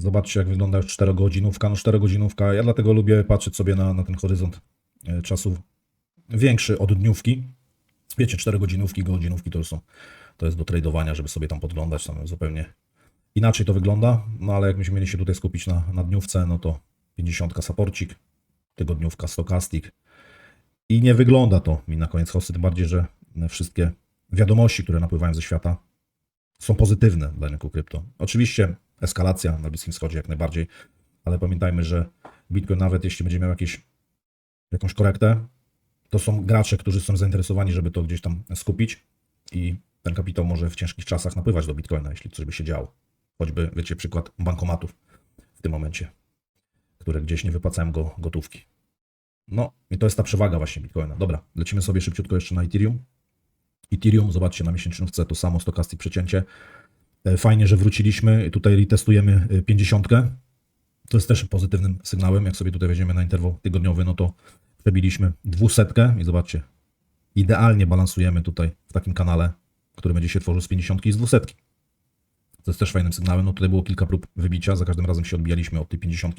Zobaczcie, jak wygląda już 4-godzinówka. No 4-godzinówka, ja dlatego lubię patrzeć sobie na, na ten horyzont e, czasu większy od dniówki. Wiecie, 4-godzinówki, godzinówki to już są, to jest do tradowania, żeby sobie tam podglądać, tam zupełnie inaczej to wygląda. No ale jak myśmy mieli się tutaj skupić na, na dniówce, no to 50 saporcik, tygodniówka stokastik. I nie wygląda to mi na koniec hosty, tym bardziej, że wszystkie wiadomości, które napływają ze świata, są pozytywne dla rynku krypto. Oczywiście eskalacja na Bliskim Wschodzie jak najbardziej, ale pamiętajmy, że Bitcoin nawet jeśli będzie miał jakieś, jakąś korektę, to są gracze, którzy są zainteresowani, żeby to gdzieś tam skupić i ten kapitał może w ciężkich czasach napływać do Bitcoina, jeśli coś by się działo. Choćby, wiecie, przykład bankomatów w tym momencie, które gdzieś nie wypłacają go gotówki. No i to jest ta przewaga właśnie Bitcoina. Dobra, lecimy sobie szybciutko jeszcze na Ethereum. Ethereum, zobaczcie na miesięczniówce to samo stokastik przecięcie. E, Fajnie, że wróciliśmy. Tutaj retestujemy e, 50. To jest też pozytywnym sygnałem. Jak sobie tutaj weźmiemy na interwał tygodniowy, no to przebiliśmy 200 i zobaczcie, idealnie balansujemy tutaj w takim kanale, który będzie się tworzył z 50 i z 200. To jest też fajnym sygnałem. No tutaj było kilka prób wybicia, za każdym razem się odbijaliśmy od tej 50.